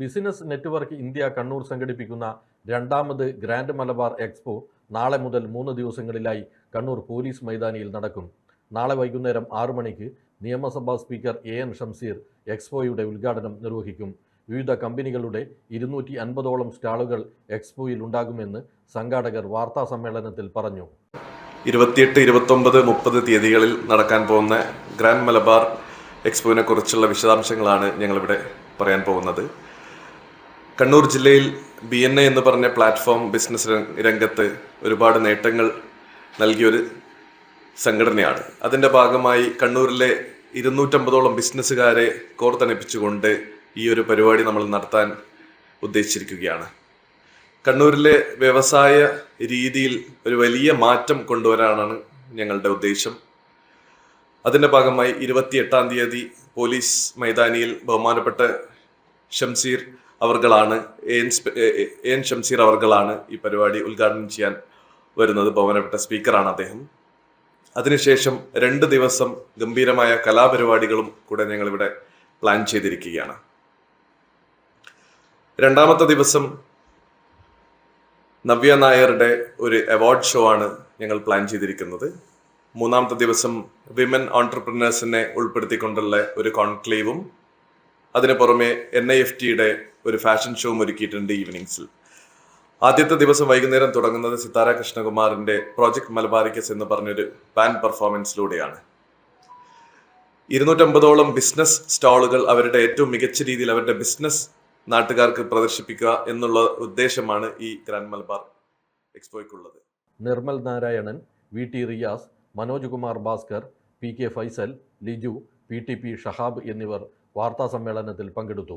Business network India Kannur സംഘടിപ്പിക്കുന്ന രണ്ടാമത് grand Malabar expo നാളെ മുതൽ മൂന്ന് ദിവസങ്ങളിലായി കണ്ണൂർ പോലീസ് മൈതാനിയിൽ നടക്കും. നാളെ വൈകുന്നേരം ആറു മണിക്ക് നിയമസഭാ സ്പീക്കർ എ എൻ ഷംസീർ എക്സ്പോയുടെ ഉദ്ഘാടനം നിർവഹിക്കും. വിവിധ കമ്പനികളുടെ ഇരുന്നൂറ്റി അൻപതോളം സ്റ്റാളുകൾ എക്സ്പോയിൽ ഉണ്ടാകുമെന്ന് സംഘാടകർ വാർത്താ സമ്മേളനത്തിൽ പറഞ്ഞു. ഇരുപത്തിയെട്ട് ഇരുപത്തൊമ്പത് മുപ്പത് തീയതികളിൽ നടക്കാൻ പോകുന്ന ഗ്രാൻഡ് മലബാർ എക്സ്പോവിനെ കുറിച്ചുള്ള വിശദാംശങ്ങളാണ് ഞങ്ങളിവിടെ പറയാൻ പോകുന്നത്. കണ്ണൂർ ജില്ലയിൽ ബി എൻ എ എന്ന് പറഞ്ഞ പ്ലാറ്റ്ഫോം ബിസിനസ് രംഗ- രംഗത്ത് ഒരുപാട് നേട്ടങ്ങൾ നൽകിയൊരു സംഘടനയാണ്. അതിന്റെ ഭാഗമായി കണ്ണൂരിലെ ഇരുന്നൂറ്റമ്പതോളം ബിസിനസ്സുകാരെ കോർത്തണപ്പിച്ചുകൊണ്ട് ഈ ഒരു പരിപാടി നമ്മൾ നടത്താൻ ഉദ്ദേശിച്ചിരിക്കുകയാണ്. കണ്ണൂരിലെ വ്യവസായ രീതിയിൽ ഒരു വലിയ മാറ്റം കൊണ്ടുവരാനാണ് ഞങ്ങളുടെ ഉദ്ദേശം. അതിന്റെ ഭാഗമായി ഇരുപത്തിയെട്ടാം തീയതി പോലീസ് മൈതാനിയിൽ ബഹുമാനപ്പെട്ട ഷംസീർ അവർകളാണ് എൻ ഷംസീർ അവർകളാണ് ഈ പരിപാടി ഉദ്ഘാടനം ചെയ്യാൻ വരുന്നത്. ബഹുമാനപ്പെട്ട സ്പീക്കറാണ് അദ്ദേഹം. അതിനുശേഷം രണ്ട് ദിവസം ഗംഭീരമായ കലാപരിപാടികളും കൂടെ ഞങ്ങളിവിടെ പ്ലാൻ ചെയ്തിരിക്കുകയാണ്. രണ്ടാമത്തെ ദിവസം നവ്യ നായരുടെ ഒരു അവാർഡ് ഷോ ആണ് ഞങ്ങൾ പ്ലാൻ ചെയ്തിരിക്കുന്നത്. മൂന്നാമത്തെ ദിവസം വിമൻ ഓൺടർപ്രിനേഴ്സിനെ ഉൾപ്പെടുത്തിക്കൊണ്ടുള്ള ഒരു കോൺക്ലേവും അതിനു പുറമെ എൻ ഐ എഫ് ടിയുടെ ഒരു ഫാഷൻ ഷോയും ഒരുക്കിയിട്ടുണ്ട് ഈവനിങ്സിൽ ആദ്യത്തെ ദിവസം വൈകുന്നേരം തുടങ്ങുന്നത് സിത്താര കൃഷ്ണകുമാറിന്റെ പ്രോജക്ട് മലബാരിക്കസ് എന്ന് പറഞ്ഞൊരു ബാൻഡ് പെർഫോമൻസിലൂടെയാണ് ഇരുന്നൂറ്റമ്പതോളം ബിസിനസ് സ്റ്റാളുകൾ അവരുടെ ഏറ്റവും മികച്ച രീതിയിൽ അവരുടെ ബിസിനസ് നാട്ടുകാർക്ക് പ്രദർശിപ്പിക്കുക എന്നുള്ള ഉദ്ദേശമാണ് ഈ grand Malabar എക്സ്പോയ്ക്കുള്ളത് Nirmal Narayanan V T Riyas Manoj Kumar Bhaskar P K Faisal Liju P T P Shahab എന്നിവർ വാർത്താ സമ്മേളനത്തിൽ പങ്കെടുത്തു.